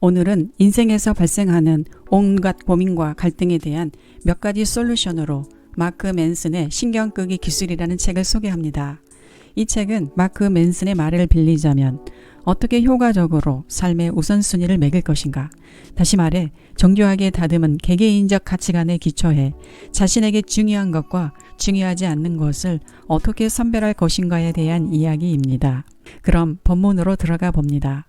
오늘은 인생에서 발생하는 온갖 고민과 갈등에 대한 몇 가지 솔루션으로 마크 맨슨의 신경 끄기 기술이라는 책을 소개합니다. 이 책은 마크 맨슨의 말을 빌리자면 어떻게 효과적으로 삶의 우선순위를 매길 것인가. 다시 말해 정교하게 다듬은 개개인적 가치관에 기초해 자신에게 중요한 것과 중요하지 않는 것을 어떻게 선별할 것인가에 대한 이야기입니다. 그럼 본문으로 들어가 봅니다.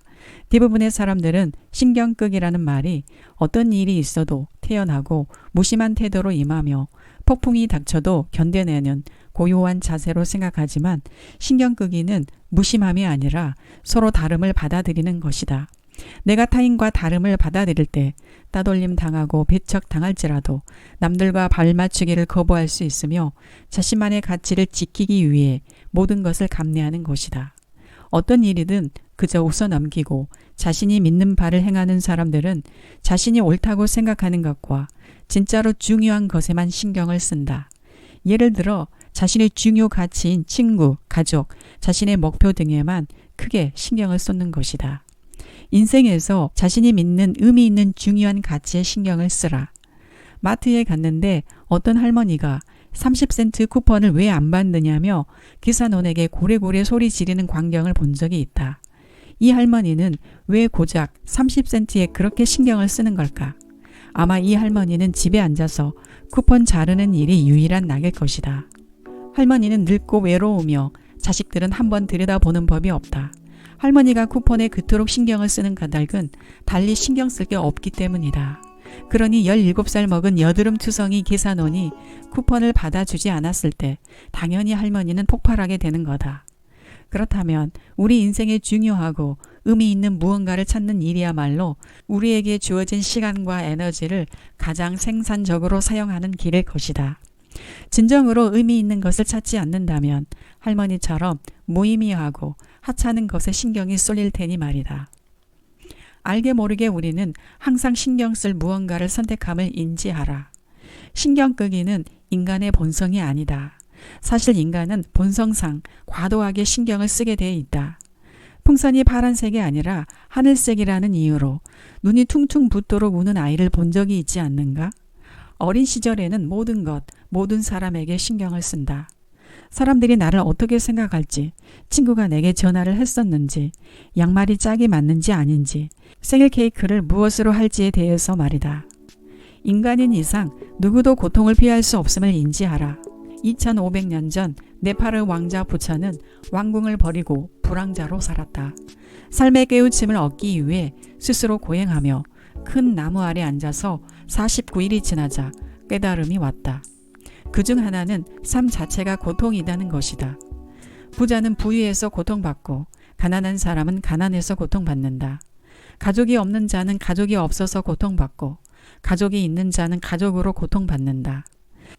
대부분의 사람들은 신경 끄기라는 말이 어떤 일이 있어도 태어나고 무심한 태도로 임하며 폭풍이 닥쳐도 견뎌내는 고요한 자세로 생각하지만 신경 끄기는 무심함이 아니라 서로 다름을 받아들이는 것이다. 내가 타인과 다름을 받아들일 때 따돌림 당하고 배척 당할지라도 남들과 발맞추기를 거부할 수 있으며 자신만의 가치를 지키기 위해 모든 것을 감내하는 것이다. 어떤 일이든 그저 웃어 넘기고 자신이 믿는 바를 행하는 사람들은 자신이 옳다고 생각하는 것과 진짜로 중요한 것에만 신경을 쓴다. 예를 들어 자신의 중요 가치인 친구, 가족, 자신의 목표 등에만 크게 신경을 쏟는 것이다. 인생에서 자신이 믿는 의미 있는 중요한 가치에 신경을 쓰라. 마트에 갔는데 어떤 할머니가 30센트 쿠폰을 왜 안 받느냐며 기사논에게 고래고래 소리 지르는 광경을 본 적이 있다. 이 할머니는 왜 고작 30센트에 그렇게 신경을 쓰는 걸까? 아마 이 할머니는 집에 앉아서 쿠폰 자르는 일이 유일한 낙일 것이다. 할머니는 늙고 외로우며 자식들은 한번 들여다보는 법이 없다. 할머니가 쿠폰에 그토록 신경을 쓰는 까닭은 달리 신경 쓸 게 없기 때문이다. 그러니 17살 먹은 여드름 투성이 계산원이 쿠폰을 받아주지 않았을 때 당연히 할머니는 폭발하게 되는 거다. 그렇다면 우리 인생에 중요하고 의미 있는 무언가를 찾는 일이야말로 우리에게 주어진 시간과 에너지를 가장 생산적으로 사용하는 길일 것이다. 진정으로 의미 있는 것을 찾지 않는다면 할머니처럼 무의미하고 하찮은 것에 신경이 쏠릴 테니 말이다. 알게 모르게 우리는 항상 신경 쓸 무언가를 선택함을 인지하라. 신경 끄기는 인간의 본성이 아니다. 사실 인간은 본성상 과도하게 신경을 쓰게 돼 있다. 풍선이 파란색이 아니라 하늘색이라는 이유로 눈이 퉁퉁 붓도록 우는 아이를 본 적이 있지 않는가? 어린 시절에는 모든 것, 모든 사람에게 신경을 쓴다. 사람들이 나를 어떻게 생각할지, 친구가 내게 전화를 했었는지, 양말이 짝이 맞는지 아닌지, 생일 케이크를 무엇으로 할지에 대해서 말이다. 인간인 이상 누구도 고통을 피할 수 없음을 인지하라. 2500년 전 네파르 왕자 부처는 왕궁을 버리고 불황자로 살았다. 삶의 깨우침을 얻기 위해 스스로 고행하며 큰 나무 아래 앉아서 49일이 지나자 깨달음이 왔다. 그 중 하나는 삶 자체가 고통이라는 것이다. 부자는 부유해서 고통받고 가난한 사람은 가난해서 고통받는다. 가족이 없는 자는 가족이 없어서 고통받고 가족이 있는 자는 가족으로 고통받는다.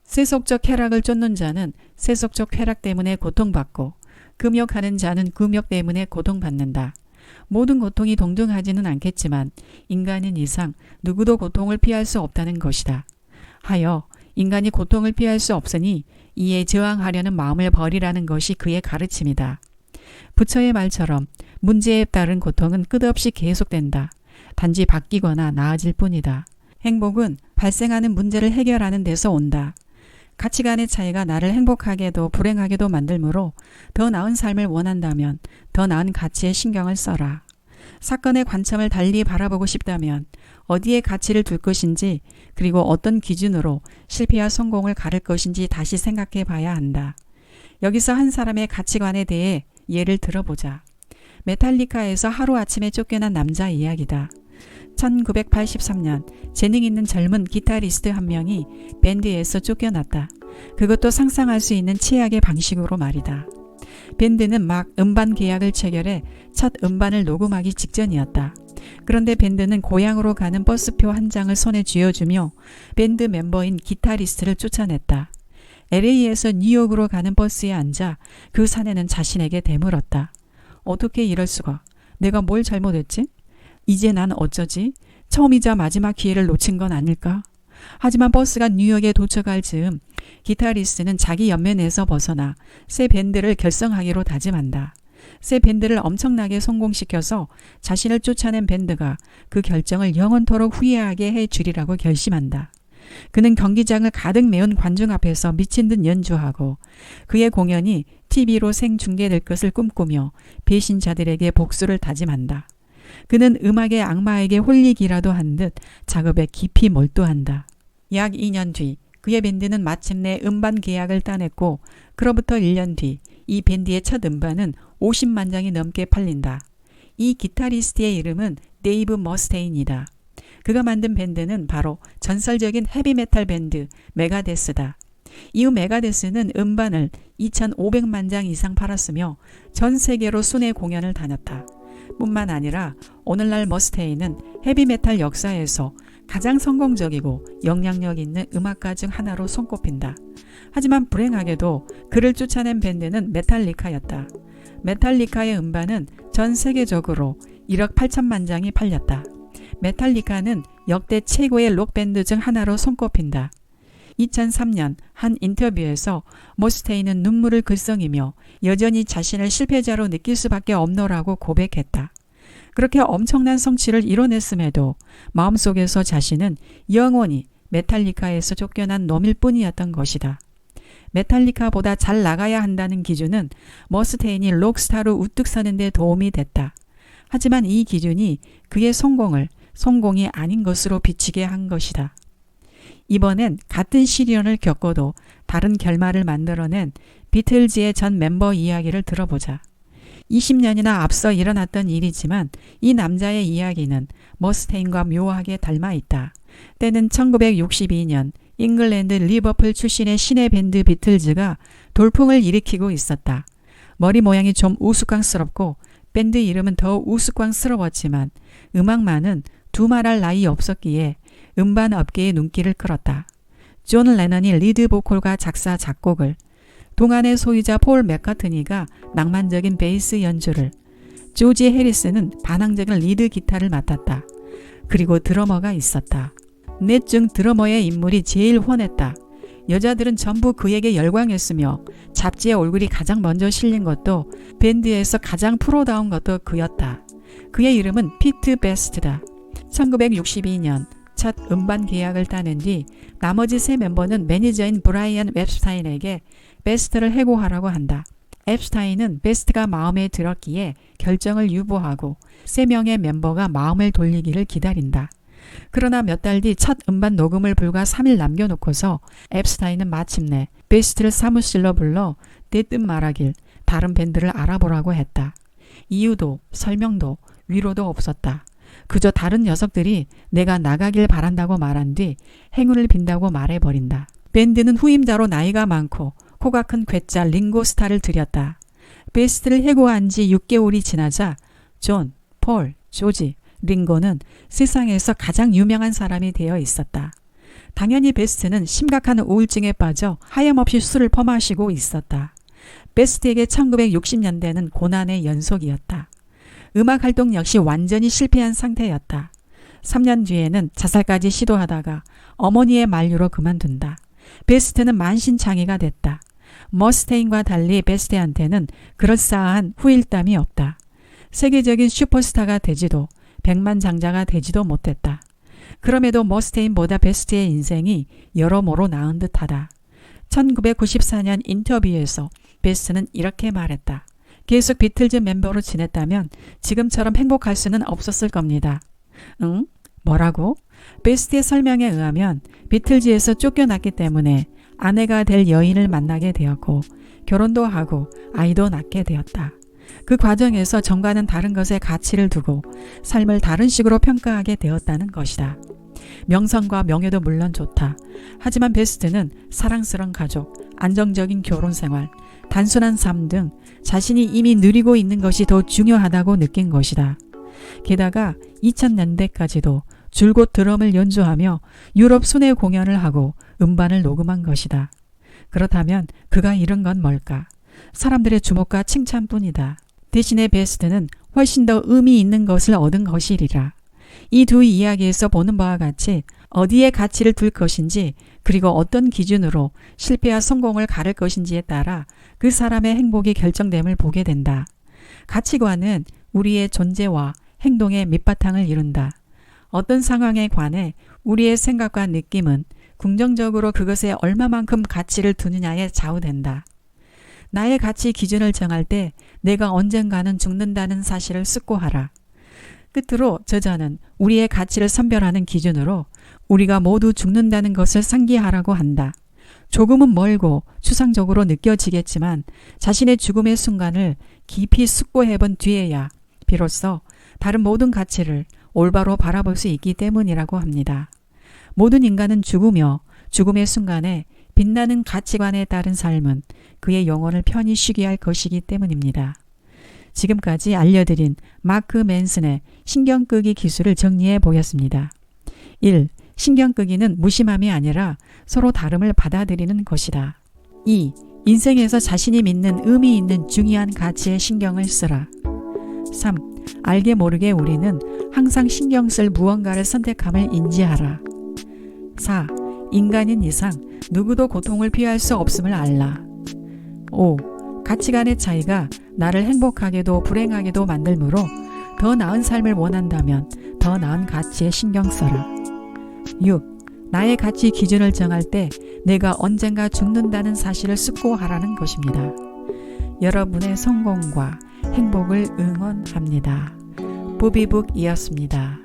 세속적 쾌락을 쫓는 자는 세속적 쾌락 때문에 고통받고 금욕하는 자는 금욕 때문에 고통받는다. 모든 고통이 동등하지는 않겠지만 인간인 이상 누구도 고통을 피할 수 없다는 것이다. 하여 인간이 고통을 피할 수 없으니 이에 저항하려는 마음을 버리라는 것이 그의 가르침이다. 부처의 말처럼 문제에 따른 고통은 끝없이 계속된다. 단지 바뀌거나 나아질 뿐이다. 행복은 발생하는 문제를 해결하는 데서 온다. 가치관의 차이가 나를 행복하게도 불행하게도 만들므로 더 나은 삶을 원한다면 더 나은 가치에 신경을 써라. 사건의 관점을 달리 바라보고 싶다면 어디에 가치를 둘 것인지 그리고 어떤 기준으로 실패와 성공을 가를 것인지 다시 생각해 봐야 한다. 여기서 한 사람의 가치관에 대해 예를 들어보자. 메탈리카에서 하루아침에 쫓겨난 남자 이야기다. 1983년 재능 있는 젊은 기타리스트 한 명이 밴드에서 쫓겨났다. 그것도 상상할 수 있는 최악의 방식으로 말이다. 밴드는 막 음반 계약을 체결해 첫 음반을 녹음하기 직전이었다. 그런데 밴드는 고향으로 가는 버스표 한 장을 손에 쥐어주며 밴드 멤버인 기타리스트를 쫓아냈다. LA에서 뉴욕으로 가는 버스에 앉아 그 사내는 자신에게 되물었다. 어떻게 이럴 수가? 내가 뭘 잘못했지? 이제 난 어쩌지? 처음이자 마지막 기회를 놓친 건 아닐까? 하지만 버스가 뉴욕에 도착할 즈음 기타리스트는 자기 연면에서 벗어나 새 밴드를 결성하기로 다짐한다. 새 밴드를 엄청나게 성공시켜서 자신을 쫓아낸 밴드가 그 결정을 영원토록 후회하게 해 주리라고 결심한다. 그는 경기장을 가득 메운 관중 앞에서 미친 듯 연주하고 그의 공연이 TV로 생중계될 것을 꿈꾸며 배신자들에게 복수를 다짐한다. 그는 음악의 악마에게 홀리기라도 한 듯 작업에 깊이 몰두한다. 약 2년 뒤 그의 밴드는 마침내 음반 계약을 따냈고 그로부터 1년 뒤 이 밴드의 첫 음반은 50만 장이 넘게 팔린다. 이 기타리스트의 이름은 데이브 머스테인이다. 그가 만든 밴드는 바로 전설적인 헤비메탈 밴드 메가데스다. 이후 메가데스는 음반을 2,500만 장 이상 팔았으며 전 세계로 순회 공연을 다녔다. 뿐만 아니라 오늘날 머스테인은 헤비메탈 역사에서 가장 성공적이고 영향력 있는 음악가 중 하나로 손꼽힌다. 하지만 불행하게도 그를 쫓아낸 밴드는 메탈리카였다. 메탈리카의 음반은 전 세계적으로 1억 8천만 장이 팔렸다. 메탈리카는 역대 최고의 록밴드 중 하나로 손꼽힌다. 2003년 한 인터뷰에서 모스테인은 눈물을 글썽이며 여전히 자신을 실패자로 느낄 수밖에 없노라고 고백했다. 그렇게 엄청난 성취를 이뤄냈음에도 마음속에서 자신은 영원히 메탈리카에서 쫓겨난 놈일 뿐이었던 것이다. 메탈리카보다 잘 나가야 한다는 기준은 머스테인이 록스타로 우뚝 서는 데 도움이 됐다. 하지만 이 기준이 그의 성공을 성공이 아닌 것으로 비치게 한 것이다. 이번엔 같은 시련을 겪어도 다른 결말을 만들어낸 비틀즈의 전 멤버 이야기를 들어보자. 20년이나 앞서 일어났던 일이지만 이 남자의 이야기는 머스테인과 묘하게 닮아 있다. 때는 1962년 잉글랜드 리버풀 출신의 신의 밴드 비틀즈가 돌풍을 일으키고 있었다. 머리 모양이 좀 우스꽝스럽고 밴드 이름은 더 우스꽝스러웠지만 음악만은 두말할 나이 없었기에 음반 업계의 눈길을 끌었다. 존 레넌이 리드 보컬과 작사 작곡을 동안의 소유자 폴 맥카트니가 낭만적인 베이스 연주를 조지 해리스는 반항적인 리드 기타를 맡았다. 그리고 드러머가 있었다. 넷중 드러머의 인물이 제일 훤했다. 여자들은 전부 그에게 열광했으며 잡지에 얼굴이 가장 먼저 실린 것도 밴드에서 가장 프로다운 것도 그였다. 그의 이름은 피트 베스트다. 1962년 첫 음반 계약을 따낸 뒤 나머지 세 멤버는 매니저인 브라이언 웹스타인에게 베스트를 해고하라고 한다. 앱스타인은 베스트가 마음에 들었기에 결정을 유보하고 세 명의 멤버가 마음을 돌리기를 기다린다. 그러나 몇 달 뒤 첫 음반 녹음을 불과 3일 남겨놓고서 앱스타인은 마침내 베스트를 사무실로 불러 내 뜻 말하길 다른 밴드를 알아보라고 했다. 이유도 설명도 위로도 없었다. 그저 다른 녀석들이 내가 나가길 바란다고 말한 뒤 행운을 빈다고 말해버린다. 밴드는 후임자로 나이가 많고 코가 큰 괴짜 링고스타를 들였다. 베스트를 해고한 지 6개월이 지나자 존, 폴, 조지, 링고는 세상에서 가장 유명한 사람이 되어 있었다. 당연히 베스트는 심각한 우울증에 빠져 하염없이 술을 퍼마시고 있었다. 베스트에게 1960년대는 고난의 연속이었다. 음악 활동 역시 완전히 실패한 상태였다. 3년 뒤에는 자살까지 시도하다가 어머니의 만류로 그만둔다. 베스트는 만신창이가 됐다. 머스테인과 달리 베스트한테는 그럴싸한 후일담이 없다. 세계적인 슈퍼스타가 되지도 백만장자가 되지도 못했다. 그럼에도 머스테인보다 베스트의 인생이 여러모로 나은 듯하다. 1994년 인터뷰에서 베스트는 이렇게 말했다. 계속 비틀즈 멤버로 지냈다면 지금처럼 행복할 수는 없었을 겁니다. 응? 뭐라고? 베스트의 설명에 의하면 비틀즈에서 쫓겨났기 때문에 아내가 될 여인을 만나게 되었고 결혼도 하고 아이도 낳게 되었다. 그 과정에서 정과는 다른 것에 가치를 두고 삶을 다른 식으로 평가하게 되었다는 것이다. 명성과 명예도 물론 좋다. 하지만 베스트는 사랑스런 가족, 안정적인 결혼 생활, 단순한 삶 등 자신이 이미 누리고 있는 것이 더 중요하다고 느낀 것이다. 게다가 2000년대까지도 줄곧 드럼을 연주하며 유럽 순회 공연을 하고 음반을 녹음한 것이다. 그렇다면 그가 잃은 건 뭘까? 사람들의 주목과 칭찬뿐이다. 대신에 베스트는 훨씬 더 의미 있는 것을 얻은 것이리라. 이 두 이야기에서 보는 바와 같이 어디에 가치를 둘 것인지 그리고 어떤 기준으로 실패와 성공을 가를 것인지에 따라 그 사람의 행복이 결정됨을 보게 된다. 가치관은 우리의 존재와 행동의 밑바탕을 이룬다. 어떤 상황에 관해 우리의 생각과 느낌은 긍정적으로 그것에 얼마만큼 가치를 두느냐에 좌우된다. 나의 가치 기준을 정할 때 내가 언젠가는 죽는다는 사실을 숙고하라. 끝으로 저자는 우리의 가치를 선별하는 기준으로 우리가 모두 죽는다는 것을 상기하라고 한다. 조금은 멀고 추상적으로 느껴지겠지만 자신의 죽음의 순간을 깊이 숙고해 본 뒤에야 비로소 다른 모든 가치를 올바로 바라볼 수 있기 때문이라고 합니다. 모든 인간은 죽으며 죽음의 순간에 빛나는 가치관에 따른 삶은 그의 영혼을 편히 쉬게 할 것이기 때문입니다. 지금까지 알려드린 마크 맨슨의 신경끄기 기술을 정리해 보겠습니다. 1. 신경끄기는 무심함이 아니라 서로 다름을 받아들이는 것이다. 2. 인생에서 자신이 믿는 의미 있는 중요한 가치에 신경을 쓰라. 3. 알게 모르게 우리는 항상 신경 쓸 무언가를 선택함을 인지하라. 4. 인간인 이상 누구도 고통을 피할 수 없음을 알라. 5. 가치관의 차이가 나를 행복하게도 불행하게도 만들므로 더 나은 삶을 원한다면 더 나은 가치에 신경 써라. 6. 나의 가치 기준을 정할 때 내가 언젠가 죽는다는 사실을 숙고하라는 것입니다. 여러분의 성공과 행복을 응원합니다. 부비북이었습니다.